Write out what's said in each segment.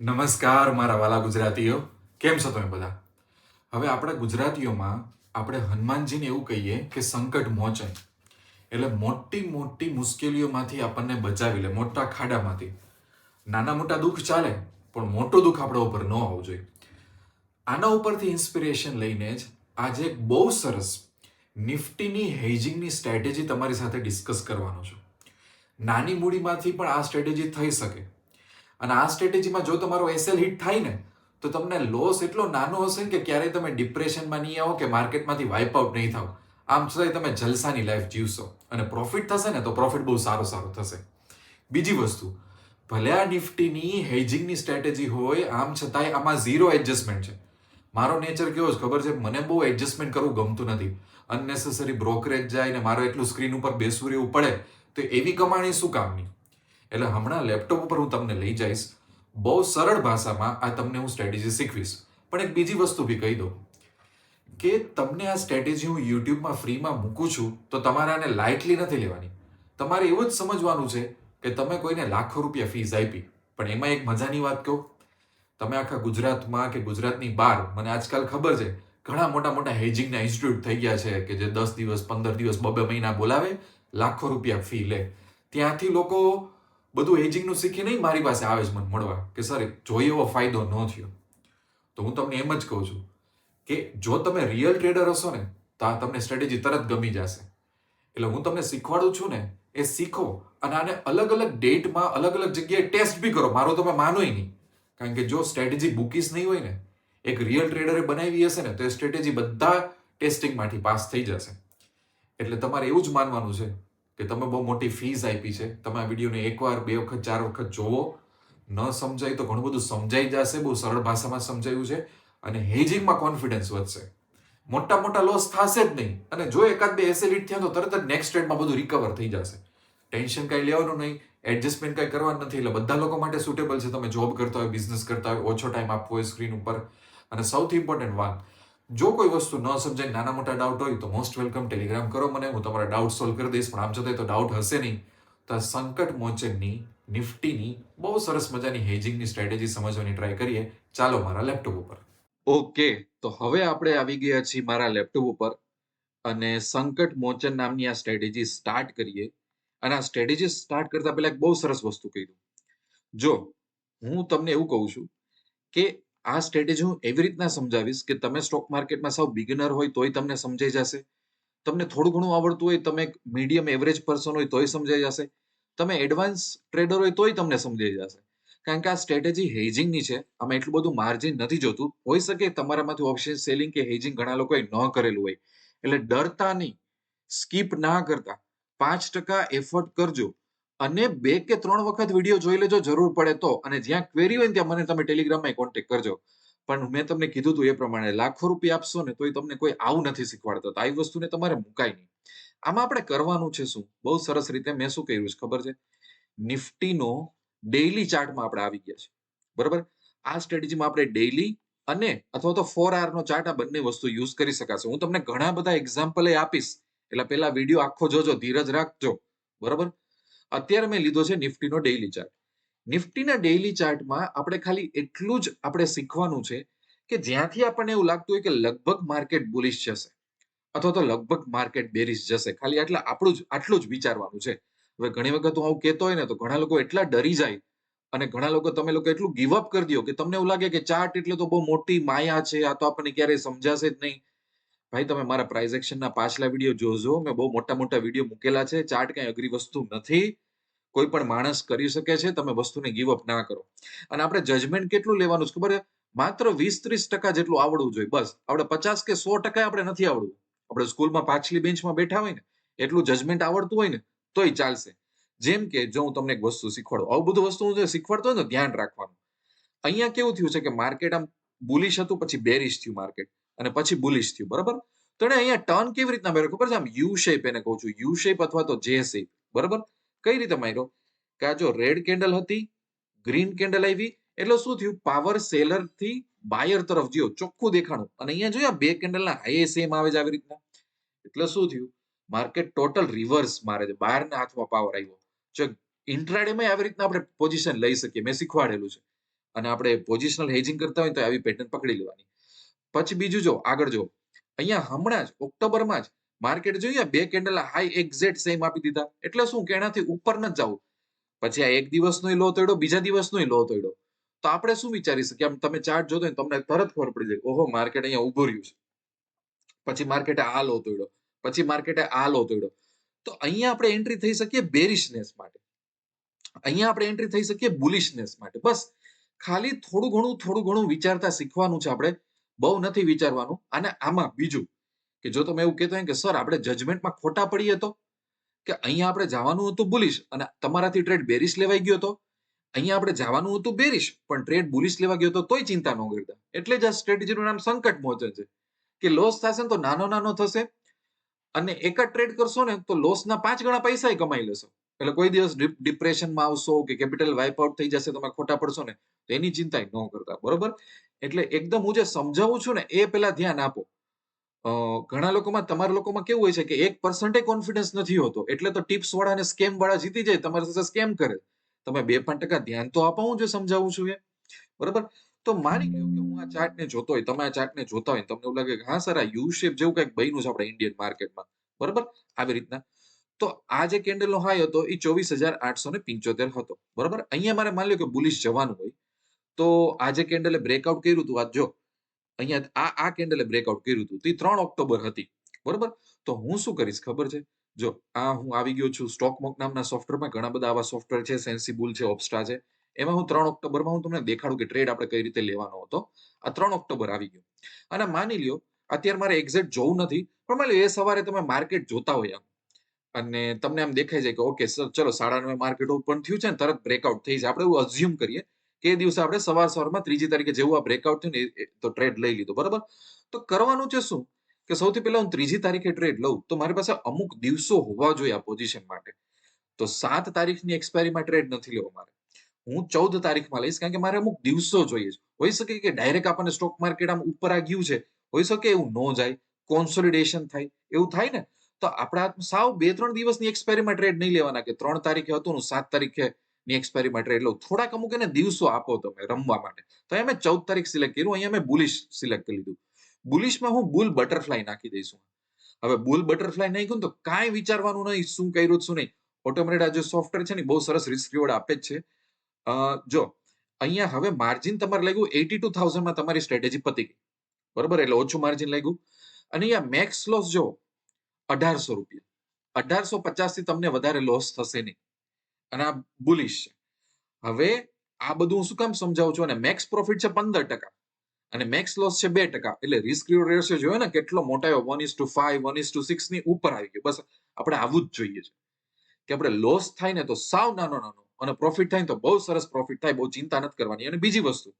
નમસ્કાર, મારા વાલા ગુજરાતીઓ. કેમ છો તમે બધા? હવે આપણા ગુજરાતીઓમાં આપણે હનુમાનજીને એવું કહીએ કે સંકટ મોચન. એટલે મોટી મોટી મુશ્કેલીઓમાંથી આપણને બચાવી લે, મોટા ખાડામાંથી. નાના મોટા દુઃખ ચાલે, પણ મોટું દુઃખ આપણા ઉપર ન આવવું જોઈએ. આના ઉપરથી ઇન્સ્પિરેશન લઈને જ આજે એક બહુ સરસ નિફ્ટીની હેજિંગની સ્ટ્રેટેજી તમારી સાથે ડિસ્કસ કરવાનો છું. નાની મૂડીમાંથી પણ આ સ્ટ્રેટેજી થઈ શકે. અને આ સ્ટ્રેટેજીમાં જો તમારો એસએલ હિટ થાય ને, તો તમને લોસ એટલો નાનો હશે કે ક્યારેય તમે ડિપ્રેશનમાં નહીં આવો કે માર્કેટમાંથી વાઇપ આઉટ નહીં થાવ આમ છતાંય તમે જલસાની લાઈફ જીવશો. અને પ્રોફિટ થશે ને, તો પ્રોફિટ બહુ સારો સારો થશે. બીજી વસ્તુ, ભલે આ નિફ્ટીની હેજિંગની સ્ટ્રેટેજી હોય, આમ છતાંય આમાં ઝીરો એડજસ્ટમેન્ટ છે. મારો નેચર કેવો છે ખબર છે? મને બહુ એડજસ્ટમેન્ટ કરવું ગમતું નથી. અનનેસેસરી બ્રોકરેજ જાય ને મારો એટલું સ્ક્રીન ઉપર બેસવું રહેવું પડે, તો એવી કમાણી શું કામની? એટલે હમણાં લેપટોપ ઉપર હું તમને લઈ જઈશ. બહુ સરળ ભાષામાં આ તમને હું સ્ટ્રેટેજી શીખવીશ. પણ એક બીજી વસ્તુ બી કહી દઉં. કે તમને આ સ્ટ્રેટેજી હું યુટ્યુબમાં ફ્રીમાં મૂકું છું, તો તમારે આને લાઇટલી નથી લેવાની. તમારે એવું જ સમજવાનું છે કે તમે કોઈને લાખો રૂપિયા ફીસ આપી, પણ એમાં એક મજાની વાત કહું. તમે આખા ગુજરાતમાં કે ગુજરાતની બહાર, મને આજકાલ ખબર છે, ઘણા મોટા મોટા હેજિંગના ઇન્સ્ટિટ્યૂટ થઈ ગયા છે કે જે દસ દિવસ, પંદર દિવસ બબે મહિના બોલાવે, લાખો રૂપિયા ફી લે. ત્યાંથી લોકો બધું એજિંગનું શીખી નહીં, મારી પાસે આવે છે મને મળવા કે સર જોઈએ એવો ફાયદો ન થયો. તો હું તમને એમ જ કહું છું કે જો તમે રિયલ ટ્રેડર હશો ને, તો આ તમને સ્ટ્રેટેજી તરત ગમી જશે. એટલે હું તમને શીખવાડું છું ને, એ શીખો અને આને અલગ અલગ ડેટમાં અલગ અલગ જગ્યાએ ટેસ્ટ બી કરો. મારો તમે માનોય નહીં. કારણ કે જો સ્ટ્રેટેજી બુકીસ નહીં હોય ને, એક રિયલ ટ્રેડરે બનાવી હશે ને, તો એ સ્ટ્રેટેજી બધા ટેસ્ટિંગમાંથી પાસ થઈ જશે. એટલે તમારે એવું જ માનવાનું છે કે તમે બહુ મોટી ફીસ આપી છે. તમે આ વિડીયોને એકવાર, બે વખત, ચાર વખત જોવો. ન સમજાય તો ઘણું બધું સમજાઈ જશે. બહુ સરળ ભાષામાં સમજાયું છે અને હેજિંગમાં કોન્ફિડન્સ વધશે. મોટા મોટા લોસ થશે જ નહીં. અને જો એકાદ બે એસેલિટ થયા તો તરત જ નેક્સ્ટ ટ્રેડમાં બધું રિકવર થઈ જશે. ટેન્શન કાંઈ લેવાનું નહીં. એડજસ્ટમેન્ટ કાંઈ કરવાનું નથી. એટલે બધા લોકો માટે સુટેબલ છે. તમે જોબ કરતા હોય બિઝનેસ કરતા હોય, ઓછો ટાઈમ આપવો હોય સ્ક્રીન ઉપર. અને સૌથી ઇમ્પોર્ટન્ટ વાત જો કોઈ વસ્તુ ન સમજાય, નાના મોટા ડાઉટ હોય તો મોસ્ટ વેલકમ ટેલિગ્રામ કરો મને, હું તમારા ડાઉટ સોલ્વ કરી દઈશ. પણ આમ છતાં તો ડાઉટ હશે નહીં. તો આ સંકટ મોચનની, નિફ્ટીની, બહુ સરસ મજાની હેજિંગની સ્ટ્રેટેજી સમજવાની ટ્રાય કરીએ. ચાલો મારા લેપટોપ ઉપર. ઓકે, તો હવે આપણે આવી ગયા છીએ મારા લેપટોપ ઉપર અને સંકટ મોચન નામની આ સ્ટ્રેટેજી સ્ટાર્ટ કરીએ. અને આ સ્ટ્રેટેજી સ્ટાર્ટ કરતા પહેલા એક બહુ સરસ વસ્તુ કહી દઉં. જો, હું તમને એવું કહું છું કે આ સ્ટ્રેટેજી હું એવી રીતના સમજાવીશ કે તમે સ્ટોક માર્કેટમાં સાવ બિગિનર હોય તોય તમને સમજાઈ જશે. તમને થોડું ઘણું આવડતું હોય, તમે મીડિયમ એવરેજ પર્સન હોય તોય સમજાઈ જશે. તમે એડવાન્સ ટ્રેડર હોય તોય તમને સમજાઈ જશે. કારણ કે આ સ્ટ્રેટેજી હેજિંગની છે. આમાં એટલું બધું માર્જિન નથી જોતું. હોઈ શકે તમારામાંથી ઓપ્શન સેલિંગ કે હેજિંગ ઘણા લોકોએ ન કરેલું હોય. એટલે ડરતા નહીં. સ્કીપ ના કરતા. પાંચ ટકા એફર્ટ કરજો. અને બે કે ત્રણ વખત વીડિયો જોઈ લેજો, જરૂર પડે તો. અને જ્યાં ક્વેરી હોય ત્યાં મને તમે ટેલિગ્રામમાં કોન્ટેક્ટ કરજો. પણ મેં તમને કીધું હતું એ પ્રમાણે, લાખો રૂપિયા આપશો ને તોય તમને કોઈ આવું નથી શીખવાડતો. તો આવી વસ્તુને તમારે મુકાય નહીં. આમાં આપણે કરવાનું છે શું? બહુ સરસ રીતે મેં શું કર્યું છે ખબર છે? નિફ્ટીનો ડેઇલી ચાર્ટમાં આપણે આવી ગયા છે. બરાબર? આ સ્ટ્રેટેજીમાં આપણે ડેઇલી અને અથવા તો ફોર આર નો ચાર્ટ આ બંને વસ્તુ યુઝ કરી શકાશે. હું તમને ઘણા બધા એક્ઝામ્પલ આપીશ. એટલે પેલા વીડિયો આખો જોજો, ધીરજ રાખજો. બરાબર? અત્યારે મેં લીધો છે નિફ્ટીનો ડેઇલી ચાર્ટ નિફ્ટીના ડેઈલી ચાર્ટમાં આપણે ખાલી એટલું જ આપણે શીખવાનું છે કે જ્યાંથી આપણને એવું લાગતું હોય કે લગભગ માર્કેટ બુલિશ જશે, અથવા તો લગભગ માર્કેટ બેરિશ જશે. ખાલી એટલે આપણું જ, આટલું જ વિચારવાનું છે. હવે ઘણી વખત હું આવું કહેતો હોય ને તો ઘણા લોકો એટલા ડરી જાય અને ઘણા લોકો, તમે લોકો એટલું ગીવ અપ કરી દો કે તમને એવું લાગે કે ચાર્ટ એટલે તો બહુ મોટી માયા છે, આ તો આપણને ક્યારેય સમજાશે જ નહીં. ભાઈ, તમે મારા પ્રાઇઝ એક્શનના પાછલા વીડિયો જોજો. મેં બહુ મોટા મોટા વીડિયો મૂકેલા છે. ચાર્ટ કઈ અઘરી વસ્તુ નથી. કોઈ પણ માણસ કરી શકે છે. તમે વસ્તુને ગીવ અપ ના કરો. અને આપણે જજમેન્ટ કેટલું લેવાનું છે ખબર માત્ર વીસ ત્રીસ ટકા જેટલું આવડવું જોઈએ. બસ. આપણે પચાસ કે સો ટકા આપણે નથી આવડવું. આપણે સ્કૂલમાં પાછલી બેન્ચમાં બેઠા હોય ને, એટલું જજમેન્ટ આવડતું હોય ને, તોય ચાલશે. જેમ કે, જો હું તમને એક વસ્તુ શીખવાડું. આવું બધું વસ્તુ શીખવાડતો હોય ને ધ્યાન રાખવાનું. અહીંયા કેવું થયું છે કે માર્કેટ આમ બુલિશ હતું, પછી બેરિશ થયું માર્કેટ અને પછી બુલિશ થયું, બરાબર? તો એને અહીંયા ટર્ન કેવી રીતના માર્યો ખબર છે? આમ યુ શેપ એને કહું છું. યુ શેપ અથવા તો જે શેપ બરાબર? કઈ રીતે માર્યો? કે આ જો રેડ કેન્ડલ હતી ગ્રીન કેન્ડલ આવી, એટલે શું થયું? પાવર સેલરથી બાયર તરફ ગયો, ચોખ્ખું દેખાણું. અને અહીંયા જોયા બે કેન્ડલના હાઈ સેમ આવે છે આવી રીતના. એટલે શું થયું? માર્કેટ ટોટલ રિવર્સ મારે છે. બહારના હાથમાં પાવર આવ્યો. જો ઇન્ટ્રાડેમાં આવી રીતના આપણે પોઝિશન લઈ શકીએ, મેં શીખવાડેલું છે. અને આપણે પોઝિશનલ હેજિંગ કરતા હોય તો આવી પેટર્ન પકડી લેવાની. પછી બીજું જો, આગળ જો અહીંયા હમણાં જ, ઓક્ટોબરમાં જ માર્કેટ જોઈએ બે કેન્ડલ હાઈ એક્ઝેક્ટ સેમ આપી દીધા. એટલે શું કે એનાથી ઉપર ન જવું. પછી આ એક દિવસનો લો તોડ્યો, બીજા દિવસનો લો તોડ્યો. તો આપણે શું વિચારી શકીએ? તમે ચાર્ટ જોતો તમને તરત ખબર પડી જાય ઓહો માર્કેટ અહીંયા ઊભો રહ્યું છે. પછી માર્કેટે આ લો તોડ્યો. પછી માર્કેટે આ લો તોડ્યો. તો અહીંયા આપણે એન્ટ્રી થઈ શકીએ બેરિશનેસ માટે. અહીંયા આપણે એન્ટ્રી થઈ શકીએ બુલિશનેસ માટે. બસ, ખાલી થોડું ઘણું થોડું ઘણું વિચારતા શીખવાનું છે આપણે. બહુ નથી વિચારવાનું. અને આમાં બીજું, કે જો તમે એવું કહેતો હોય કે, સર, આપણે જજમેન્ટમાં ખોટા પડીએ તો? કે અહીંયા આપણે જવાનું હતું બુલિશ અને તમારાથી ટ્રેડ બેરિશ લેવાઈ ગયો તો? અહીંયા આપણે જવાનું હતું બેરિશ પણ ટ્રેડ બુલિશ લેવા ગયો તો તોય ચિંતા ન કરતા. એટલે જ આ સ્ટ્રેટેજીનું નામ સંકટ મોચન છે. કે લોસ થશે ને તો નાનો નાનો થશે, અને એક જ ટ્રેડ કરશો ને તો લોસના પાંચ ગણા પૈસા કમાઈ લેશો. એટલે કોઈ દિવસ ડિપ્રેશનમાં આવશો કે કેપિટલ વાઇપ આઉટ થઈ જશે, તમે ખોટા પડશો ને, તો એની ચિંતા ન કરતા. બરોબર? એટલે એકદમ હું જે સમજાવું છું ને, એ પેલા ધ્યાન આપો. ઘણા લોકોમાં, તમારા લોકોમાં કેવું હોય છે કે એક પર્સન્ટે કોન્ફિડન્સ નથી હોતો. એટલે તો ટિપ્સ વાળા અને સ્કેમ વાળા જીતી જાય, તમારી સાથે સ્કેમ કરે. તમે બે પાંચ ટકા ધ્યાન તો આપો, હું જે સમજાવું છું એ. બરાબર? તો માની ગયો કે હું આ ચાર્ટને જોતો હોય, તમે આ ચાર્ટને જોતા હોય તમને એવું લાગે કે હા, સર, આ યુ શેપ જેવું કંઈક બન્યું છે આપણે ઇન્ડિયન માર્કેટમાં બરાબર? આવી રીતના. તો આ જે કેન્ડલનો હાઈ હતો, એ ચોવીસ હજાર આઠસો ને પિંચોતેર હતો. બરાબર? અહીંયા મારે માની લો કે બુલિશ જવાનું હોય. તો આજે કેન્ડલે બ્રેકઆઉટ કર્યું હતું. આજ જો, અહીંયા આ આ કેન્ડલે બ્રેકઆઉટ કર્યું હતું. તે ત્રણ ઓક્ટોબર હતી. બરોબર? તો હું શું કરીશ ખબર છે? જો, આ હું આવી ગયો છું સ્ટોક મોક નામના સોફ્ટવેરમાં. ઘણા બધા આવા સોફ્ટવેર છે, સેન્સિબુલ છે, ઓપ્સ્ટા છે. એમાં હું ત્રણ ઓક્ટોબરમાં હું તમને દેખાડું કે ટ્રેડ આપણે કઈ રીતે લેવાનો હતો. આ ત્રણ ઓક્ટોબર આવી ગયો. અને માની લ્યો, અત્યારે મારે એક્ઝેક્ટ જોવું નથી, પણ માની એ સવારે તમે માર્કેટ જોતા હોય આમ. અને તમને આમ દેખાય છે કે ઓકે સર ચલો, સાડા નવે માર્કેટ ઓપન થયું છે ને, તરત બ્રેકઆઉટ થઈ જાય. આપણે એવું અઝ્યુમ કરીએ એ દિવસે આપણે સવાર સવારમાં ત્રીજી તારીખે જેવું આ બ્રેકઆઉટ થયું ને તો ટ્રેડ લઈ લીધો, બરાબર? તો કરવાનું છે શું? કે સૌથી પહેલા હું ત્રીજી તારીખે ટ્રેડ લઉં, તો મારી પાસે અમુક દિવસો હોવા જોઈએ આ પોઝિશન માટે. તો સાત તારીખની એક્સપાયરીમાં ટ્રેડ નથી લેવો મારે. હું ચૌદ તારીખમાં લઈશ, કારણ કે મારે અમુક દિવસો જોઈએ છે. હોઈ શકે કે ડાયરેક્ટ આપણને સ્ટોક માર્કેટ આમ ઉપર આ ગયું છે. હોઈ શકે એવું ન જાય કોન્સોલિડેશન થાય, એવું થાય ને, તો આપણા સાવ બે ત્રણ દિવસની એક્સપાયરીમાં ટ્રેડ નહીં લેવાના, કે ત્રણ તારીખે હતું સાત તારીખે ની એક્સપાયરી માટે એટલે થોડાક અમુક એને દિવસો આપો તમે રમવા માટે. તો મેં ચૌદ તારીખ સિલેક્ટ કર્યું અહીંયા મેં બુલિશ સિલેક્ટ કરી લીધું. બુલિશમાં હું બુલ બટરફ્લાય નાખી દઈશું હવે બુલ બટરફ્લાય નાખ્યું તો કાંઈ વિચારવાનું નહીં, શું કર્યું શું નહીં. ઓટોમેટેડ આ જે સોફ્ટવેર છે ને બહુ સરસ રિસ્ક રિવોર્ડ આપે જ છે. જો, અહીંયા હવે માર્જિન તમારે લાગ્યું એટી ટુ થાઉઝન્ડમાં તમારી સ્ટ્રેટેજી પતી ગઈ. બરોબર? એટલે ઓછું માર્જિન લાગ્યું. અને અહીંયા મેક્સ લોસ જો અઢારસો રૂપિયા. અઢારસો પચાસથી તમને વધારે લોસ થશે નહીં. અને આ બુલિશ છે. હવે આ બધું હું શું કામ સમજાવું છું? અને મેક્સ પ્રોફિટ છે પંદર ટકા. અને મેક્સ લોસ છે બે ટકા. એટલે રિસ્ક રેશિયો જોયો ને, કેટલો મોટા આવ્યો one is to five one is to સિક્સની ઉપર આવી ગયો. બસ, આપણે આવું જ જોઈએ છે. કે આપણે લોસ થાય ને તો સાવ નાનો નાનો અને પ્રોફિટ થાય ને તો બહુ સરસ પ્રોફિટ થાય, બહુ ચિંતા નથી કરવાની. અને બીજી વસ્તુ,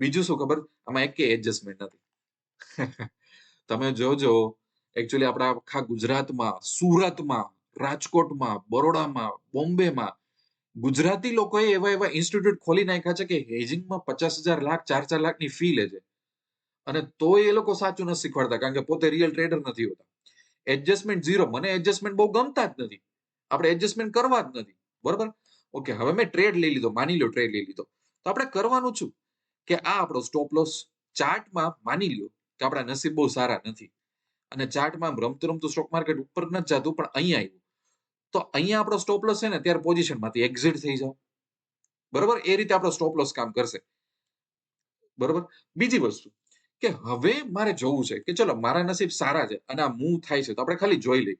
બીજું શું ખબર? આમાં એક કે એડજસ્ટમેન્ટ નથી. તમે જોજો એકચ્યુઅલી આપણા આખા ગુજરાતમાં, સુરતમાં રાજકોટમાં, બરોડામાં, બોમ્બેમાં, ગુજરાતી લોકોએ એવા એવા ઇન્સ્ટિટ્યૂટ ખોલી નાખ્યા છે કે હેજિંગમાં પચાસ હજાર લાખ, ચાર ચાર લાખની ફી લે છે. અને તો એ લોકો સાચું નથી શીખવાડતા, કારણ કે પોતે રિયલ ટ્રેડર નથી હોતા. એડજસ્ટમેન્ટ ઝીરો મને એડજસ્ટમેન્ટ બહુ ગમતા જ નથી. આપણે એડજસ્ટમેન્ટ કરવા જ નથી. બરોબર? ઓકે હવે મેં ટ્રેડ લઈ લીધો, માની લો ટ્રેડ લઈ લીધો. તો આપણે કરવાનું છું કે આ આપણો સ્ટોપ લોસ ચાર્ટમાં માની લ્યો કે આપણા નસીબ બહુ સારા નથી. અને ચાર્ટમાં રમતું રમતું સ્ટોક માર્કેટ ઉપર નથી જતું, પણ અહીંયા આવ્યું. તો અહીંયા આપણો સ્ટોપ છે ને ત્યારે પોઝિશનમાંથી એક્ઝિટ થઈ જાઓ. બરોબર? એ રીતે આપણો સ્ટોપ કામ કરશે. બરોબર? બીજી વસ્તુ કે હવે મારે જોવું છે કે ચલો, મારા નસીબ સારા છે અને આ મૂવ થાય છે, તો આપણે ખાલી જોઈ લઈએ.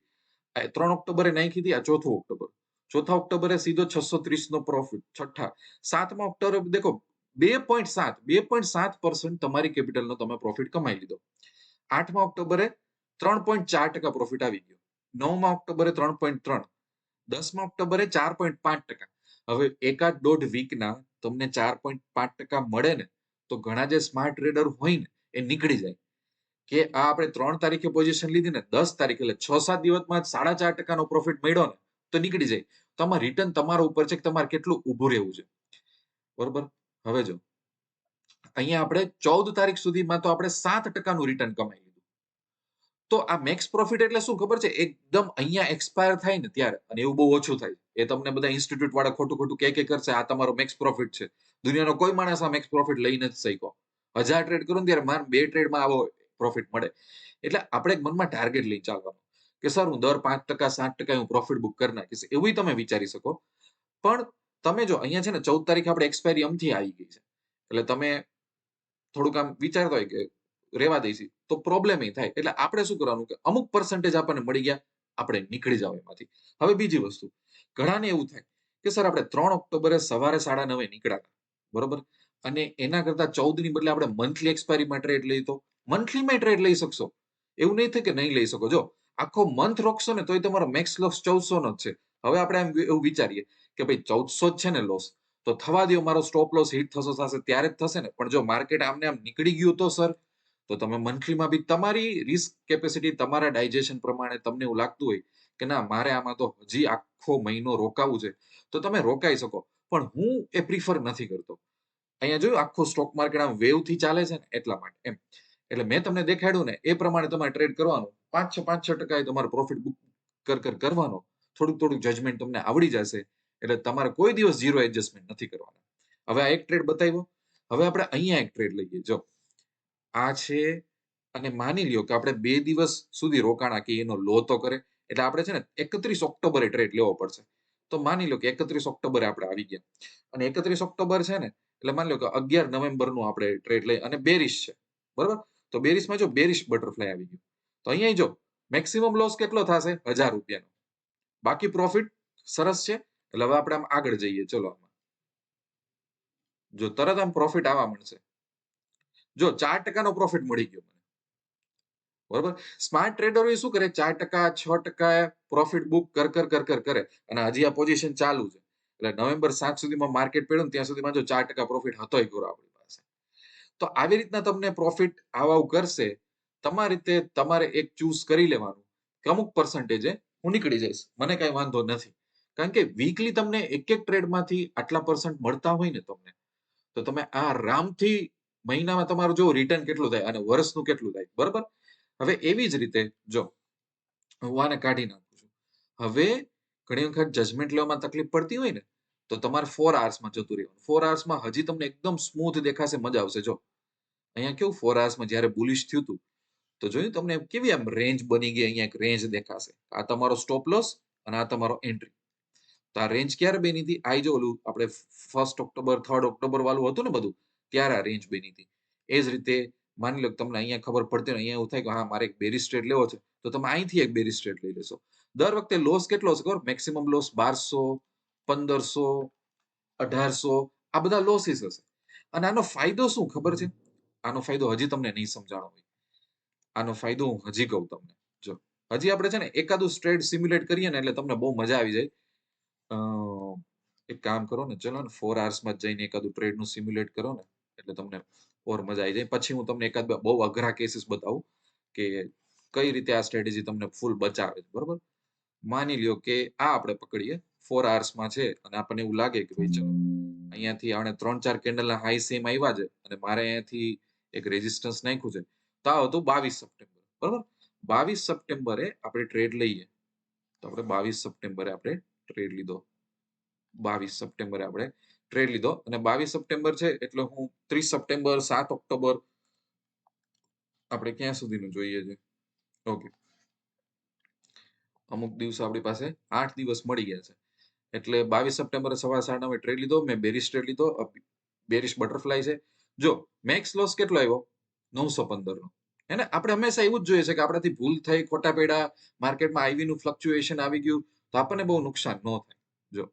ત્રણ ઓક્ટોબરે નાખી હતી, આ ચોથો ઓક્ટોબર. ચોથા ઓક્ટોબરે સીધો છસો ત્રીસ નો પ્રોફિટ છઠ્ઠા. સાતમા ઓક્ટોબરે, દેખો, બે પોઈન્ટ સાત, બે પોઈન્ટ સાત પર્સન્ટ તમારી કેપિટલનો તમે પ્રોફિટ કમાઈ લીધો. આઠમા ઓક્ટોબરે ત્રણ પોઈન્ટ ચાર ટકા પ્રોફિટ આવી ગયો. નવમા ઓક્ટોબરે ત્રણ પોઈન્ટ ત્રણ. દસમા ઓક્ટોબરે ચાર પોઈન્ટ પાંચ ટકા. હવે એકાદ દોઢ વીકના તમને ચાર પોઈન્ટ પાંચ ટકા મળે ને, તો ઘણા જે સ્માર્ટ ટ્રેડર હોય ને, એ નીકળી જાય. કે આ આપણે ત્રણ તારીખે પોઝિશન લીધી ને, દસ તારીખે, એટલે છ સાત દિવસમાં સાડા ચાર ટકાનો પ્રોફિટ મળ્યો ને, તો નીકળી જાય. તો રિટર્ન તમારા ઉપર છે કે તમારે કેટલું ઊભું રહેવું છે? બરોબર? હવે જો. અહીંયા આપણે ચૌદ તારીખ સુધીમાં તો આપણે સાત ટકાનું રિટર્ન કમાઈ લીધું તો આ મેક્સ પ્રોફિટ એટલે શું ખબર છે? એકદમ અહીંયા એક્સપાયર થાય ને ત્યારે. અને એવું બહુ ઓછું થાય. એ તમને બધા ઇન્સ્ટિટ્યૂટ વાળા ખોટું ખોટું કે કે કરશે, આ તમારો મેક્સ પ્રોફિટ છે. દુનિયાનો કોઈ માણસ આ મેક્સ પ્રોફિટ લઈ નથી શક્યો. હજાર ટ્રેડ કરું ને ત્યારે મારે બે ટ્રેડમાં આવો પ્રોફિટ મળે. એટલે આપણે મનમાં ટાર્ગેટ લઈ ચાલવાનું. કે સર, હું દર પાંચ ટકા, સાત ટકા હું પ્રોફિટ બુક કરી નાખીશ. એવું તમે વિચારી શકો. પણ તમે જો અહીંયા છે ને ચૌદ તારીખ આપણે એક્સપાયરી અમથી આવી ગઈ છે. એટલે તમે થોડુંક આમ વિચારતા હોય કે રેવા દઈશી તો પ્રોબ્લેમ એ થાય. એટલે આપણે શું કરવાનું કે અમુક પર્સન્ટેજ આપણને મળી ગયા, આપણે નીકળી જાવ એમાંથી. હવે બીજી વસ્તુ, ઘણાને એવું થાય કે સર આપણે ત્રણ ઓક્ટોબરે સવારે સાડા નવે નીકળ્યા બરોબર? અને એના કરતા ચૌદની બદલે આપણે મંથલી એક્સપાયરીમાં ટ્રેડ લઈ તો મંથલીમાં ટ્રેડ લઈ શકશો. એવું નહીં થાય કે નહીં લઈ શકો. જો, આખો મંથ રોકશો ને તોય તમારો મેક્સ લોસ ચૌદસો નો જ છે. હવે આપણે એમ એવું વિચારીએ કે ભાઈ ચૌદસો જ છે ને લોસ તો થવા દો મારો સ્ટોપ લોસ હિટ થશો થશે ત્યારે જ થશે ને. પણ જો માર્કેટ આમને આમ નીકળી ગયું તો, સર તો તમે મંથલીમાં બી તમારી રિસ્ક કેપેસિટી તમારા ડાયજેશન પ્રમાણે તમને એવું લાગતું હોય કે ના, મારે આમાં તો હજી આખો મહિનો રોકાવું છે, તો તમે રોકાઈ શકો. પણ હું એ પ્રિફર નથી કરતો. અહીંયા જોયું આખો સ્ટોક માર્કેટ આમ વેવથી ચાલે છે ને, એટલા માટે, એમ. એટલે મેં તમને દેખાડ્યું ને, એ પ્રમાણે તમારે ટ્રેડ કરવાનું. પાંચ છ પાંચ છ ટકા તમારો પ્રોફિટ બુક કર કર, કરવાનો. થોડુંક થોડુંક જજમેન્ટ તમને આવડી જશે, એટલે તમારે કોઈ દિવસ ઝીરો એડજસ્ટમેન્ટ નથી કરવાના. હવે આ એક ટ્રેડ બતાવ્યો. હવે આપણે અહીંયા એક ટ્રેડ લઈએ. જો આ છે અને માની લ્યો કે આપણે બે દિવસ સુધી રોકાણા કે એનો લો તો કરે, એટલે આપણે છે ને એકત્રીસ ઓક્ટોબરે ટ્રેડ લેવો પડશે. તો માની લો કે એકત્રીસ ઓક્ટોબરે આપણે આવી ગયા. અને એકત્રીસ ઓક્ટોબર છે ને, એટલે માની લો કે અગિયાર નવેમ્બરનું આપણે ટ્રેડ લઈ અને બેરિશ છે. બરોબર? તો બેરિશમાં જો બેરિશ બટરફ્લાય આવી ગયું. તો અહીંયા જો, મેક્સિમમ લોસ કેટલો થશે? હજાર રૂપિયાનો. બાકી પ્રોફિટ સરસ છે, એટલે હવે આપણે આમ આગળ જઈએ. ચલો આમાં. જો તરત આમ પ્રોફિટ આવવા મળશે જો ચાર ટકાનો પ્રોફિટ મળી ગયો મને. બરોબર? સ્માર્ટ ટ્રેડરો શું કરે? ચાર ટકા, છ ટકા પ્રોફિટ બુક કર કર કર કર, કરે. અને હજી આ પોઝિશન ચાલુ છે. એટલે નવેમ્બર સાત સુધીમાં માર્કેટ પડ્યું ત્યાં સુધીમાં જો ચાર ટકા પ્રોફિટ હતો કરો આપણી પાસે. તો આવી રીતના તમને પ્રોફિટ આવા કરશે. તમારી રીતે તમારે એક ચૂઝ કરી લેવાનું. અમુક પર્સન્ટેજે હું નીકળી જઈશ. મને કઈ વાંધો નથી. કારણ કે વીકલી તમને એક એક ટ્રેડમાંથી આટલા પર્સન્ટ મળતા હોય ને તમને. તો તમે આ રામથી મહિનામાં તમારું જો રિટર્ન કેટલું થાય અને વર્ષનું કેટલું થાય, બરાબર? હવે એવી જ રીતે જો, હું આને કાઢી નાખું છું. હવે ઘણી વખત જજમેન્ટ લેવામાં તકલીફ પડતી હોય ને, તો તમારે ફોર આવર્સમાં જતું રહેવાનું. ફોર આવર્સમાં હજી તમને એકદમ સ્મૂથ દેખાશે, મજા આવશે. જો, અહીંયા કેવું ફોર આવર્સમાં જ્યારે બુલિશ થયું હતું તો જોયું તમને કેવી આમ રેન્જ બની ગઈ, અહીંયા એક રેન્જ દેખાશે. આ તમારો સ્ટોપ લોસ અને આ તમારો એન્ટ્રી તો આ રેન્જ ક્યારે બની હતી? આઈ જો ઓલું આપણે ફર્સ્ટ ઓક્ટોબર થર્ડ ઓક્ટોબર વાળું હતું ને બધું ત્યારે આ રેન્જ બની હતી. એ જ રીતે માની લો તમને અહીંયા ખબર પડતી હોય, અહીંયા એવું થાય કે હા, મારે એક બેરી સ્ટ્રેટ લેવો છે, તો તમે અહીંથી એક બેરી સ્ટ્રેટ લઈ લેશો. દર વખતે લોસ કેટલો હશે ખબર? મેક્સિમમ લોસ બારસો, પંદરસો, અઢારસો, આ બધા લોસીસ હશે. અને આનો ફાયદો શું ખબર છે? આનો ફાયદો હજી તમને નહીં સમજાણો હોય. આનો ફાયદો હું હજી કહું તમને. જો, હજી આપણે છે ને એકાદું સ્ટ્રેટ સિમ્યુલેટ કરીએ ને એટલે તમને બહુ મજા આવી જાય. એક કામ કરો ને, ચલો ને ફોર આવર્સમાં જઈને એકાદું ટ્રેડનું સિમ્યુલેટ કરો ને. એટલે તમને ઓર મજા આવી જાય. પછી હું તમને એકાદ બહુ અઘરા કેસીસ બતાવું કે કઈ રીતે આ સ્ટ્રેટેજી તમને ફૂલ બચાવે છે, બરોબર? માની લ્યો કે આ આપણે પકડીએ ફોરમાં છે અને આપણને એવું લાગે કે ભાઈ ચલો, અહીંયાથી આપણે ત્રણ ચાર કેન્ડલના હાઈ સેમ આવ્યા છે અને મારે અહીંયાથી એક રેઝિસ્ટન્સ નાખ્યું છે. તો આ હતું બાવીસ સપ્ટેમ્બર, બરોબર? બાવીસ સપ્ટેમ્બરે આપણે ટ્રેડ લઈએ. તો આપણે બાવીસ સપ્ટેમ્બરે આપણે ટ્રેડ લીધો. બાવીસ સપ્ટેમ્બરે આપણે ટ્રેડ લીધો અને બાવીસ સપ્ટેમ્બર છે એટલે હું ત્રીસ સપ્ટેમ્બર, સાત ઓક્ટોબર આપણે ક્યાં સુધીનું જોઈએ છે? ઓકે. અમુક દિવસો આપણી પાસે આઠ દિવસ મળી ગયા છે. એટલે બાવીસ સપ્ટેમ્બરે સવાર સાડા નવે ટ્રેડ લીધો, મેં બેરિશ ટ્રેડ લીધો બેરિશ બટરફ્લાય છે. જો મેક્સ લોસ કેટલો આવ્યો? નવસો પંદર નો હે આપણે હંમેશા એવું જ જોઈએ છે કે આપણાથી ભૂલ થઈ, ખોટા પેડા માર્કેટમાં આઈવીનું ફ્લક્ચ્યુએશન આવી ગયું, તો આપણને બહુ નુકસાન ન થાય. જો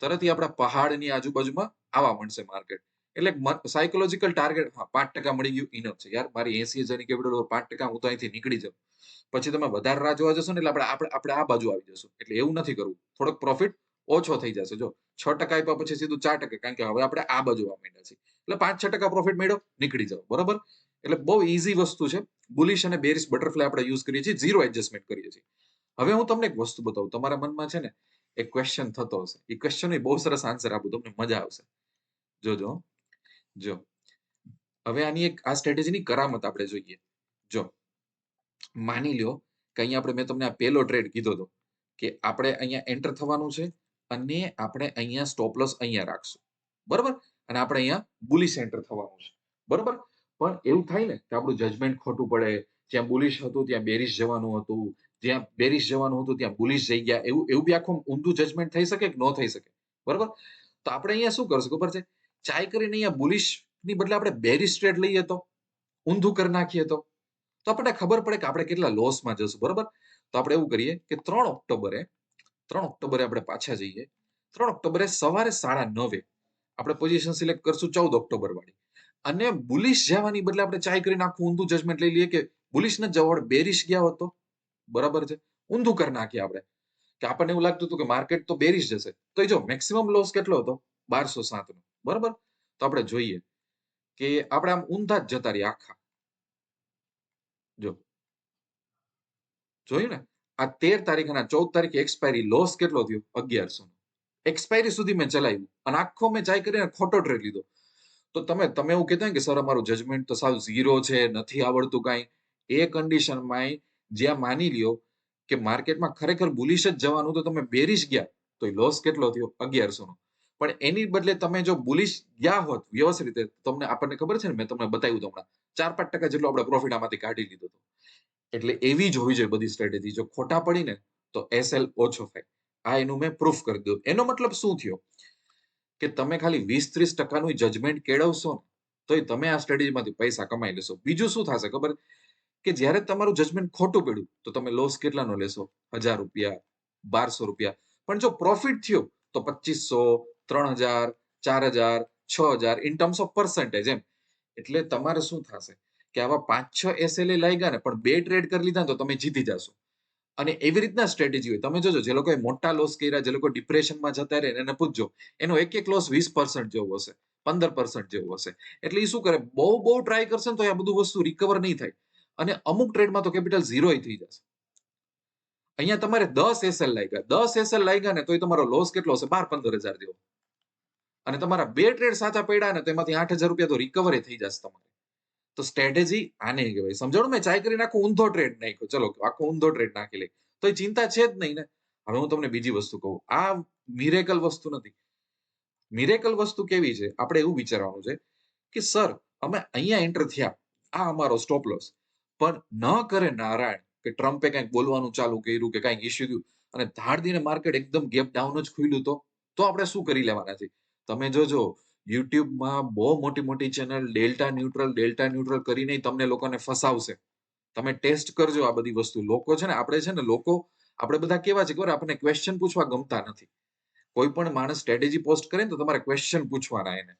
તરત આપણા પહાડની આજુબાજુમાં આવવા મળશે માર્કેટ એટલે સાયકોલોજીકલ ટાર્ગેટ હા, પાંચ ટકા મળી ગયું ઇનફ છે. યાર, મારી એસી હજારની કેપિટલ પાંચ ટકા હું તો અહીંથી નીકળી જાઉં. પછી તમે વધારે રાહ જોવા જશો ને, એટલે આપણે આપણે આ બાજુ આવી જશું. એટલે એવું નથી કરવું. થોડોક પ્રોફિટ ઓછો થઈ જશે. જો, છ ટકા આપ્યા પછી સીધું ચાર ટકા, કારણ કે હવે આપણે આ બાજુ આવવા માંડ્યા છીએ. એટલે પાંચ, છ ટકા પ્રોફિટ મેળવો નીકળી જાવ બરોબર? એટલે બહુ ઈઝી વસ્તુ છે. બુલિશ અને બેરિશ બટરફ્લાય આપણે યુઝ કરીએ છીએ ઝીરો એડજસ્ટમેન્ટ કરીએ છીએ. હવે હું તમને એક વસ્તુ બતાવું. તમારા મનમાં છે ને એક ક્વેશ્ચન થતો હશે. એ ક્વેશ્ચન બહુ સરસ આન્સર આપું, તમને મજા આવશે. જોજો જો હવે આની એક, આ સ્ટ્રેટેજીની કરામત આપણે જોઈએ. જો, માની લ્યો કે અહીંયા આપણે, મેં તમને આ પહેલો ટ્રેડ કીધો હતો કે આપણે અહીંયા એન્ટર થવાનું છે અને આપણે અહીંયા સ્ટોપલસ અહીંયા રાખશું. બરાબર? અને આપણે અહીંયા બુલિશ એન્ટર થવાનું છે. બરોબર? પણ એવું થાય ને કે આપણું જજમેન્ટ ખોટું પડે. જ્યાં બુલિશ હતું, ત્યાં બેરિશ જવાનું હતું. જ્યાં બેરિશ જવાનું હતું, ત્યાં બુલિશ જઈ ગયા. એવું એવું બી આખું ઊંધું જજમેન્ટ થઈ શકે કે ન થઈ શકે? બરોબર? તો આપણે અહીંયા શું કરશું? ખબર છે? ચાય કરીને અહીંયા બુલિશની બદલે આપણે બેરિશ ટ્રેડ લઈએ તો? ઊંધું કરી નાખીએ તો? તો આપણને ખબર પડે કે આપણે કેટલા લોસમાં જશું, બરોબર? તો આપણે એવું કરીએ કે ત્રણ ઓક્ટોબરે ત્રણ ઓક્ટોબરે આપણે પાછા જઈએ. ત્રણ ઓક્ટોબરે સવારે સાડા નવે આપણે પોઝિશન સિલેક્ટ કરશું ચૌદ ઓક્ટોબર વાળી અને બુલિશ જવાની બદલે આપણે ચાય કરીને આખું ઊંધું જજમેન્ટ લઈ લઈએ કે બુલિશ ન જવા બેરિશ ગયા હતો બરાબર છે? ઊંધું કરી નાખીએ આપણે. કે આપણને એવું લાગતું હતું કે માર્કેટ તો બેરિશ જશે. તો જો મેક્સિમમ લોસ કેટલો હતો? બારસો સાત નો બરાબર? તો આપણે જોઈએ કે આપણે આમ ઊંધા જ જતા રહીએ આખા. જો. જોયું ને? આ તેર તારીખ અને ચૌદ તારીખે એક્સપાયરી લોસ કેટલો થયો? અગિયારસો એક્સપાયરી સુધી મેં ચલાવ્યું. અને આખો મેં જાય કરીને ખોટો ટ્રેડ લીધો. તો તમે તમે એવું કહેતા કે સર અમારું જજમેન્ટ તો સાવ ઝીરો છે. નથી આવડતું કાંઈ. એ કન્ડિશનમાં જ્યાં માની લ્યો કે માર્કેટમાં ખરેખર બુલિશ જ જવાનું તો તમે બેરીશ ગયા તો લોસ કેટલો થયો? અગિયારસો નો પણ એની બદલે તમે જો બુલિશ ગયા હોત વ્યવસ્થિત રીતે તમને આપણને ખબર છે ને, મેં તમને બતાવ્યું હતું હમણાં ચાર પાંચ ટકા જેટલો આપણે પ્રોફિટ આમાંથી કાઢી લીધો હતો. એટલે એવી જ હોવી જોઈએ બધી સ્ટ્રેટેજી જો ખોટા પડીને, તો એસએલ ઓછો થાય. આ એનું મેં પ્રૂફ કરી દીધું. એનો મતલબ શું થયો? કે તમે ખાલી વીસ ત્રીસ ટકાનું જજમેન્ટ કેળવશો ને તો તમે આ સ્ટ્રેટેજીમાંથી પૈસા કમાઈ લેશો. બીજું શું થશે ખબર? કે જ્યારે તમારું જજમેન્ટ ખોટું પડ્યું, તો તમે લોસ કેટલાનો લેશો? હજાર રૂપિયા, બારસો રૂપિયા. પણ જો પ્રોફિટ થયો, તો પચીસો, ત્રણ હજાર, ચાર હજાર, છ હજાર ઇન ટર્મ્સ ઓફ પર્સન્ટેજ એમ. એટલે તમારે શું થશે? કે આવા પાંચ છ એસએલએ લઈ ગયા ને, પણ બે ટ્રેડ કરી લીધા તો તમે જીતી જશો. અને એવી રીતના સ્ટ્રેટેજી હોય. તમે જોજો, જે લોકોએ મોટા લોસ કર્યા, જે લોકો ડિપ્રેશનમાં જતા રહે એને પૂછજો, એનો એક એક લોસ વીસ પર્સન્ટ જેવો હશે, પંદર પર્સન્ટ જેવો હશે. એટલે એ શું કરે? બહુ બહુ ટ્રાય કરશે ને, તો આ બધું વસ્તુ રિકવર નહીં થાય. અને અમુક ટ્રેડમાં તો કેપિટલ ઝીરો થઈ જશે. અહીંયા તમારે દસ એસએલ લાગ્યા. દસ એસએલ લાગ્યા ને તો તમારો લોસ કેટલો હશે? બાર પંદર હજાર જેવો. અને તમારા બે ટ્રેડ સાચા પડ્યા ને તો એમાંથી આઠ હજાર રૂપિયા તો રિકવર થઈ જશે તમારે. તો સ્ટ્રેટેજી આને કહેવાય. સમજાણું? મેં ચાય કરીને આખો ઊંધો ટ્રેડ નાખ્યો. ચલો, આખો ઊંધો ટ્રેડ નાખી લે તો એ ચિંતા છે જ નહીં ને. હવે હું તમને બીજી વસ્તુ કહું. આ મિરેકલ વસ્તુ નથી. મિરેકલ વસ્તુ કેવી છે? આપણે એવું વિચારવાનું છે કે, સર, અમે અહીંયા એન્ટર થયા. આ અમારો સ્ટોપ લોસ પણ ન કરે નારાયણ કે ટ્રમ્પે કંઈક બોલવાનું ચાલુ કર્યું કે કંઈક ઇસ્યુ થયું અને ધાડદીને માર્કેટ એકદમ ગેપ ડાઉન જ ખુલ્યું તો તો આપણે શું કરી લેવાના છે તમે જોજો, યુટ્યુબમાં બહુ મોટી મોટી channel delta neutral delta neutral કરીને તમને લોકોને ફસાવશે. તમે ટેસ્ટ કરજો આ બધી વસ્તુ. લોકો છે ને, આપણે છે ને, લોકો, આપણે બધા કેવા છે ખબર? આપણને ક્વેશ્ચન પૂછવા ગમતા નથી. કોઈ પણ માણસ સ્ટ્રેટેજી પોસ્ટ કરે ને તો તમારે ક્વેશ્ચન પૂછવાના એને.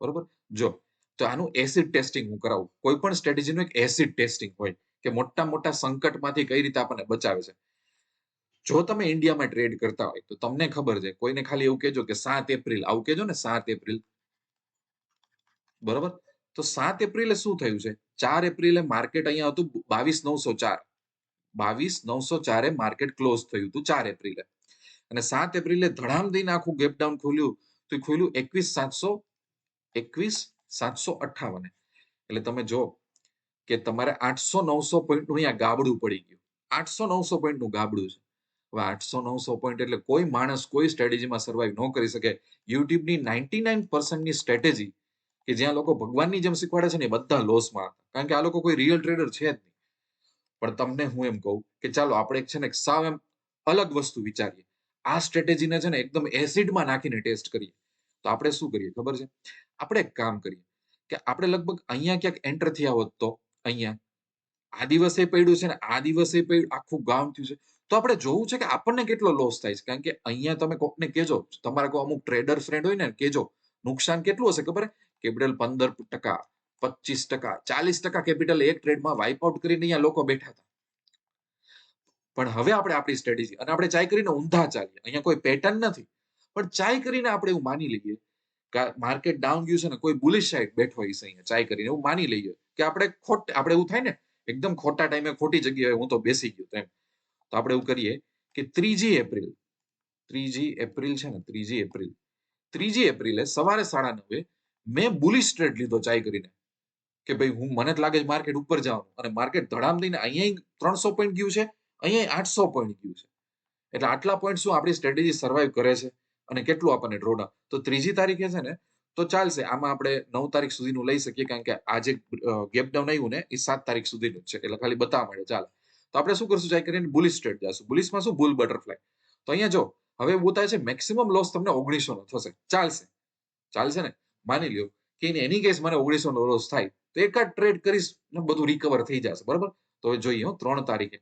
બરોબર? જો તો આનું એસિડ ટેસ્ટિંગ હું કરાવું. કોઈ પણ સ્ટ્રેટેજીનું એક એસિડ ટેસ્ટિંગ હોય કે મોટા મોટા સંકટમાંથી કઈ રીતે આપણને બચાવે છે. જો તમે ઇન્ડિયામાં ટ્રેડ કરતા હોય તો તમને ખબર છે, કોઈને ખાલી એવું કહેજો કે સાત એપ્રિલ, આવું કહેજો ને સાત એપ્રિલ. બરોબર? તો સાત એપ્રિલે શું થયું છે? ચાર એપ્રિલે માર્કેટ અહીંયા હતું બાવીસ નવસો ચાર. બાવીસ નવસો ચારે માર્કેટ ક્લોઝ થયું હતું ચાર એપ્રિલે. અને સાત એપ્રિલે ધડામ દઈને આખું ગેપ ડાઉન ખોલ્યું. તો ખોલ્યું એકવીસ સાતસો, એકવીસ સાતસો અઠાવન એટલે તમે જો કે તમારે આઠસો નવસો પોઈન્ટનું અહીંયા ગાબડું પડી ગયું. આઠસો નવસો પોઈન્ટનું ગાબડું છે. હવે આઠસો નવસો પોઈન્ટ એટલે કોઈ માણસ કોઈ સ્ટ્રેટેજીમાં સર્વાઈવ ન કરી શકે. યુટ્યુબની નાઇન્ટી નાઇન પર્સન્ટની સ્ટ્રેટેજી કે જ્યાં લોકો ભગવાનની જેમ શીખવાડે છે ને એ બધા લોસમાં હતા. કારણ કે આ લોકો કોઈ રિયલ ટ્રેડર છે જ નહીં. પણ તમને હું એમ કહું કે ચાલો આપણે છે ને સાવ એમ અલગ વસ્તુ વિચારીએ. આ સ્ટ્રેટેજીને છે ને એકદમ એસિડમાં નાખીને ટેસ્ટ કરીએ. તો આપણે શું કરીએ ખબર છે? આપણે એક કામ કરીએ કે આપણે લગભગ અહીંયા ક્યાંક એન્ટર થયા હોત તો, અહીંયા, આ દિવસે પડ્યું છે ને આ દિવસે પડ્યું, આખું ગામ થયું છે, તો આપણે જોવું છે કે આપણને કેટલો લોસ થાય છે. કારણ કે અહીંયા તમે કોકને કેજો તમારા કોઈ અમુક ટ્રેડર ફ્રેન્ડ હોય ને કેજો નુકસાન કેટલું હશે ખબર કેપિટલ પંદર ટકા, પચીસ ટકા, ચાલીસ ટકા કેપિટલ એક ટ્રેડમાં વાઇપ આઉટ કરીને અહીંયા લોકો બેઠા હતા. પણ હવે આપણે આપણી સ્ટ્રેટેજી અને આપણે ચાય કરીને ઊંધા ચાલીએ. અહીંયા કોઈ પેટર્ન નથી. પણ ચાય કરીને આપણે એવું માની લઈએ માર્કેટ ડાઉન ગયું છે ને કોઈ બુલિશ સાઈડ બેઠો હશે અહીંયા ચાય કરીને, એવું માની લઈએ. કે આપણે ખોટ, આપણે એવું થાય ને, એકદમ ખોટા ટાઈમે ખોટી જગ્યાએ હું તો બેસી ગયો એમ. તો આપણે એવું કરીએ કે ત્રીજી એપ્રિલ ત્રીજી એપ્રિલ છે ને, ત્રીજી એપ્રિલ, ત્રીજી એપ્રિલે સવારે સાડા નવે મેં બુલિશ ટ્રેડ લીધો ચાય કરીને. કે ભાઈ હું, મને જ લાગે છે માર્કેટ ઉપર જવાનું. અને માર્કેટ ધડામ દઈને અહીંયા ત્રણસો પોઈન્ટ ગયું છે અહીંયા આઠસો પોઈન્ટ ગયું છે. એટલે આટલા પોઈન્ટ શું આપણી સ્ટ્રેટેજી સર્વાઈવ કરે છે? અને કેટલું આપણને ડ્રોડાઉન તો ત્રીજી તારીખે છે ને, તો ચાલશે. આમાં આપણે નવ તારીખ સુધીનું લઈ શકીએ કારણ કે આજે ગેપ ડાઉન આવ્યું ને, એ સાત તારીખ સુધીનું છે. એટલે ખાલી બતાવવા મળે ચાલે. તો આપણે શું કરશું? જાય કરીને બુલિશ સ્ટેટ જશું. બુલિશમાં શું? બુલ બટરફ્લાય તો અહીંયા જો, હવે એવું છે મેક્સિમમ લોસ તમને ઓગણીસો નો થશે. ચાલશે. ચાલશે ને? માની લ્યો કે એની કેસ મને ઓગણીસો નો લોસ થાય, તો એકાદ ટ્રેડ કરીશ ને બધું રિકવર થઈ જશે. બરાબર? તો હવે જોઈએ ત્રણ તારીખે.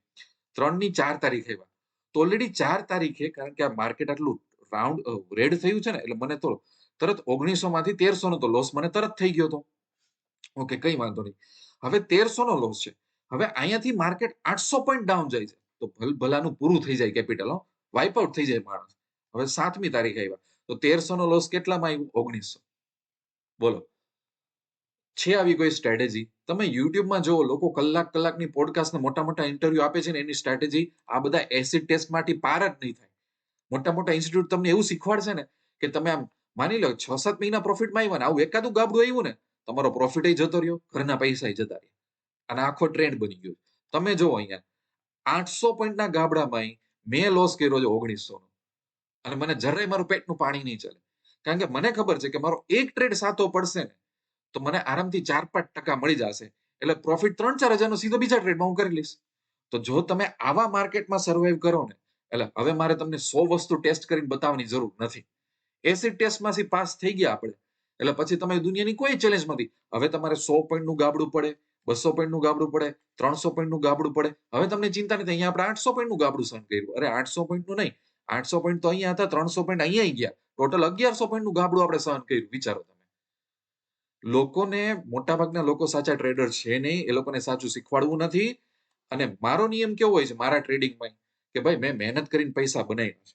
ત્રણની ચાર તારીખે એવા તો ઓલરેડી ચાર તારીખે, કારણ કે આ માર્કેટ આટલું રાઉન્ડ રેડ થયું છે ને, એટલે મને તો તરત ઓગણીસો માંથી તેરસો નો તો લોસ મને તરત થઈ ગયો હતો. ઓકે, કઈ વાંધો નહીં. હવે તેરસો નો લોસ છે. હવે અહીંયાથી માર્કેટ આઠસો પોઈન્ટ ડાઉન જાય છે. તો ભલ, ભલાનું પૂરું થઈ જાય કેપિટલ વાઇપ આઉટ થઈ જાય માણસ. હવે સાતમી તારીખ આવ્યા. તો તેરસો નો લોસ કેટલામાં આવ્યું? ઓગણીસો. બોલો. છે આવી કોઈ સ્ટ્રેટેજી તમે યુટ્યુબમાં જુઓ, લોકો કલાક કલાકની પોડકાસ્ટ ને મોટા મોટા ઇન્ટરવ્યુ આપે છે ને, એની સ્ટ્રેટેજી આ બધા એસિડ ટેસ્ટમાંથી પાર જ નહીં થાય. મોટા મોટા ઇન્સ્ટિટ્યૂટ તમને એવું શીખવાડશે ને કે તમે આમ માની લો છ સાત મહિના પ્રોફિટમાં આવ્યા ને આવું એકાદું ગાબડું આવ્યું ને, તમારો પ્રોફિટ જતો રહ્યો, ઘરના પૈસા જતા રહ્યા. અને આખો ટ્રેન્ડ બની ગયો. તમે જુઓ અહીંયા, આઠસો પોઈન્ટના ગાબડામાં મેં લોસ કર્યો છે ઓગણીસો નો અને મને જરાય મારું પેટનું પાણી નહીં ચાલે. કારણ કે મને ખબર છે કે મારો એક ટ્રેડ સાતો પડશે ને, તો મને આરામથી ચાર પાંચ ટકા મળી જશે. એટલે પ્રોફિટ ત્રણ ચાર હજારનો સીધો બીજા ટ્રેડમાં હું કરી લઈશ. તો જો તમે આવા માર્કેટમાં સર્વાઈવ કરો ને એટલે હવે મારે તમને સો વસ્તુ ટેસ્ટ કરીને બતાવવાની જરૂર નથી. એસિડ ટેસ્ટમાંથી પાસ થઈ ગયા આપણે. એટલે પછી તમે દુનિયાની કોઈ ચેલેન્જ નથી. હવે તમારે સો પોઈન્ટનું ગાબડું પડે, બસો પોઈન્ટનું ગાબડું પડે, ત્રણસો પોઈન્ટનું ગાબડું પડે. હવે તમને ચિંતા નથી, અહીંયા આપણે આઠસો પોઈન્ટનું ગાબડું સહન કર્યું. અરે આઠસો પોઈન્ટનું નહીં. આઠસો પોઈન્ટ તો અહીંયા હતા, ત્રણસો પોઈન્ટ અહીંયા ગયા. ટોટલ અગિયારસો પોઈન્ટનું ગાબડું આપણે સહન કર્યું, વિચારો તમે. લોકોને, મોટાભાગના લોકો સાચા ટ્રેડર છે નહીં. એ લોકોને સાચું શીખવાડવું નથી. અને મારો નિયમ કેવો હોય છે? મારા ટ્રેડિંગમાં કે ભાઈ મેં મહેનત કરીને પૈસા બનાવ્યા છે.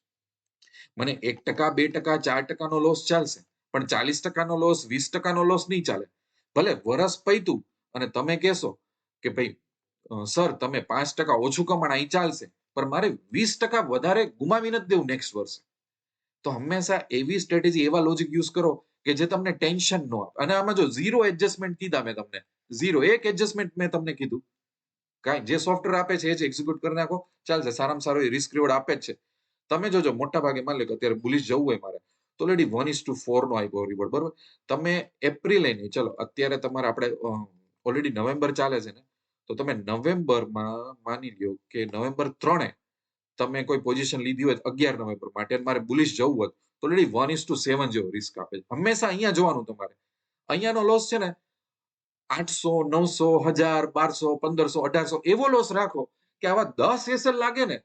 મને એક ટકા, બે ટકા, ચાર ટકાનો લોસ ચાલશે, પણ ચાલીસ ટકાનો લોસ વીસ ટકાનો લોસ નહીં ચાલે. ભલે વરસ પૈતું અને તમે કહેશો કે ભાઈ સર, તમે પાંચ ટકા ઓછું કમાણ, અહીં ચાલશે, પણ મારે વીસ ટકા વધારે ગુમાવી નથી દેવું નેક્સ્ટ વર્ષે. તો હંમેશા એવી સ્ટ્રેટેજી એવા લોજિક યુઝ કરો કે જે તમને ટેન્શન ન આપે. અને આમાં જો ઝીરો એડજસ્ટમેન્ટ કીધા મેં તમને. ઝીરો એક એડજસ્ટમેન્ટ મેં તમને કીધું. કાંઈ જે સોફ્ટવેર આપે છે એ જ એક્ઝિક્યુટ કરી નાખો. ચાલશે, સારામાં સારો એ રિસ્ક રિવોર્ડ આપે જ છે. તમે જોજો મોટા ભાગે માની લો કે અત્યારે બુલિશ જવું હોય મારે, તો already one is to four નો આપ્યો રિવોર્ડ બરોબર? તમે એપ્રિલ નહીં ચલો, અત્યારે તમારે આપણે ઓલરેડી નવેમ્બર ચાલે છે ને, તો તમે નવેમ્બરમાં માની લ્યો કે નવેમ્બર ત્રણે તમે કોઈ પોઝિશન લીધી હોય અગિયાર નવેમ્બર માટે મારે બુલિશ જવું હોય, તો already one is to seven જેવો રિસ્ક આપે છે. હંમેશા અહીંયા જોવાનું તમારે. અહીંયાનો લોસ છે ને આઠસો, નવસો, હજાર, બારસો, પંદરસો, અઢારસો એવો લોસ રાખો કે આવા દસ એસલ લાગે ને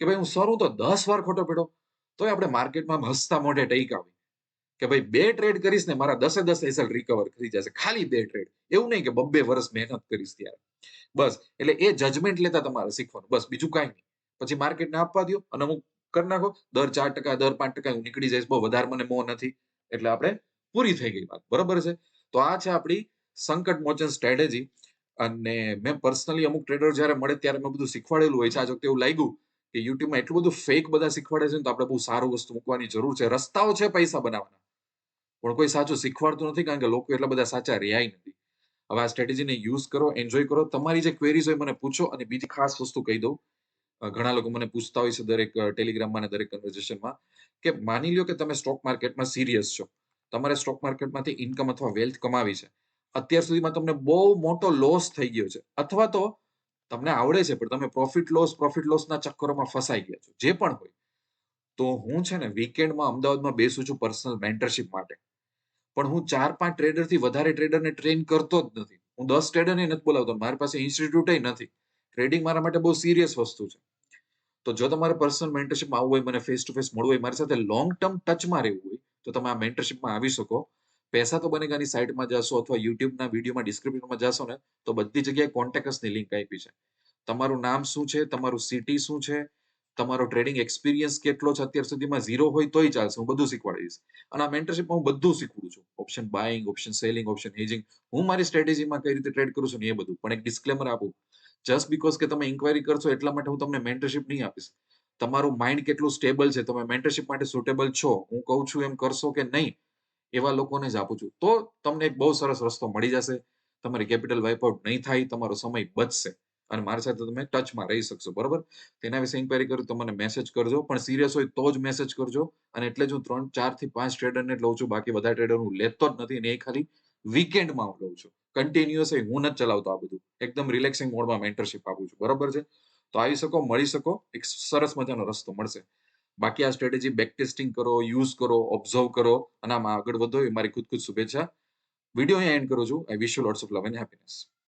કે ભાઈ હું સરું તો દસ વાર ખોટો પડ્યો તોય આપણે માર્કેટમાં હસતા મોઢે ટેકાવી કે ભાઈ બે ટ્રેડ કરીશ ને મારા દસે દસ એસએલ રિકવર થઈ જશે. ખાલી બે ટ્રેડ એવું નહીં કે બબ્બે વર્ષ મહેનત કરીશ ત્યારે. બસ, એટલે એ જજમેન્ટ લેતા તમારે શીખવાનું. બસ, બીજું કાંઈ નહીં. પછી માર્કેટને આપવા દો અને હું કરી નાખો. દર ચાર ટકા, દર પાંચ ટકા હું નીકળી જઈશ. બહુ વધારે મને મોહ નથી. એટલે આપણે પૂરી થઈ ગઈ વાત. બરોબર છે? તો આ છે આપણી સંકટ મોચન સ્ટ્રેટેજી અને મેં પર્સનલી અમુક ટ્રેડર જ્યારે મળે ત્યારે મેં બધું શીખવાડેલું હોય છે. આ વખતે એવું લાગ્યું કે યુટ્યુબમાં એટલું બધું ફેક બધા શીખવાડે છે ને તો આપણે બહુ સારું વસ્તુ મૂકવાની જરૂર છે. રસ્તાઓ છે પૈસા બનાવવાના. પણ કોઈ સાચું શીખવાડતું નથી કારણ કે લોકો એટલા બધા સાચા રહ્યા નથી. હવે આ સ્ટ્રેટેજીને યુઝ કરો એન્જોય કરો. તમારી જે ક્વેરીઝ હોય મને પૂછો અને બીજી ખાસ વસ્તુ કહી દઉં. ઘણા લોકો મને પૂછતા હોય છે દરેક ટેલિગ્રામમાં અને દરેક કન્વર્ઝેશનમાં કે માની લ્યો કે તમે સ્ટોક માર્કેટમાં સિરિયસ છો. તમારે સ્ટોક માર્કેટમાંથી ઇન્કમ અથવા વેલ્થ કમાવી છે. અત્યાર સુધીમાં તમને બહુ મોટો લોસ થઈ ગયો છે. અથવા તો તમને આવડે છે, પણ તમે પ્રોફિટ લોસ પ્રોફિટ લોસના ચક્કરોમાં ફસાઈ ગયા છો. જે પણ હોય. તો હું છે ને વીકેન્ડમાં અમદાવાદમાં બેસું છું પર્સનલ મેન્ટરશિપ માટે. પણ હું ચાર પાંચ ટ્રેડરથી વધારે ટ્રેડરને ટ્રેન કરતો જ નથી. હું દસ ટ્રેડરને નથી બોલાવતો. મારી પાસે ઇન્સ્ટિટ્યૂટ નથી. ટ્રેડિંગ મારા માટે બહુ સિરિયસ વસ્તુ છે. તો જો તમારે પર્સનલ મેન્ટરશિપમાં આવવું હોય, મને ફેસ ટુ ફેસ મળવું હોય, મારી સાથે લોંગ ટર્મ ટચમાં રહેવું હોય, તો તમે આ મેન્ટરશિપમાં આવી શકો. પૈસા તો બનેગાની સાઇટમાં જશો અથવા યુટ્યુબના વિડીયોમાં ડિસ્ક્રિપ્શનમાં જશો ને, તો બધી જગ્યાએ કોન્ટેક્ટસની લિંક આપી છે. તમારું નામ શું છે? તમારું સિટી શું છે? તમારો ટ્રેડિંગ એક્સપિરિયન્સ કેટલો છે? અત્યાર સુધીમાં ઝીરો હોય તોય ચાલશે. હું બધું શીખવાડીશ. અને આ મેન્ટરશીપમાં હું બધું શીખવું છું. Option buying option selling option hedging હું મારી સ્ટ્રેટેજીમાં કઈ રીતે ટ્રેડ કરું છું ને એ બધું. પણ એક ડિસ્ક્લેમર આપું. જસ્ટ બીકોઝ કે તમે ઇન્કવાયરી કરશો એટલા માટે હું તમને મેન્ટરશિપ નહીં આપીશ. તમારું માઇન્ડ કેટલું સ્ટેબલ છે? તમે મેન્ટરશિપ માટે સુટેબલ છો? હું કહું છું એમ કરશો કે નહીં એવા લોકોને જ આપું છું. તો તમને એક બહુ સરસ રસ્તો મળી જશે. તમારી કેપિટલ વાઇપ આઉટ નહીં થાય, તમારો સમય બચશે. અને મારી સાથે તમે ટચમાં રહી શકશો, બરોબર? તેના વિશે ઇન્ક્વાયરી કરું તો મને મેસેજ કરજો. પણ સિરિયસ હોય તો જ મેસેજ કરજો. અને એટલે જ હું ત્રણ ચારથી પાંચ ટ્રેડરને જ લઉં છું. બાકી બધા ટ્રેડર હું લેતો જ નથી અને એ ખાલી વીકેન્ડમાં હું લઉં છું. કન્ટિન્યુઅસ હું નથી ચલાવતો આ બધું. એકદમ રિલેક્સિંગ મોડમાં મેન્ટરશિપ આપું છું. બરોબર છે? તો આવી શકો, મળી શકો. એક સરસ મજાનો રસ્તો મળશે. બાકી આ સ્ટ્રેટેજી બેક ટેસ્ટિંગ કરો યુઝ કરો ઓબ્ઝર્વ કરો અને આમાં આગળ વધો એ મારી ખુદ ખુદ શુભેચ્છા. વીડિયો અહીંયા એન્ડ કરું છું. I wish you lots of love and happiness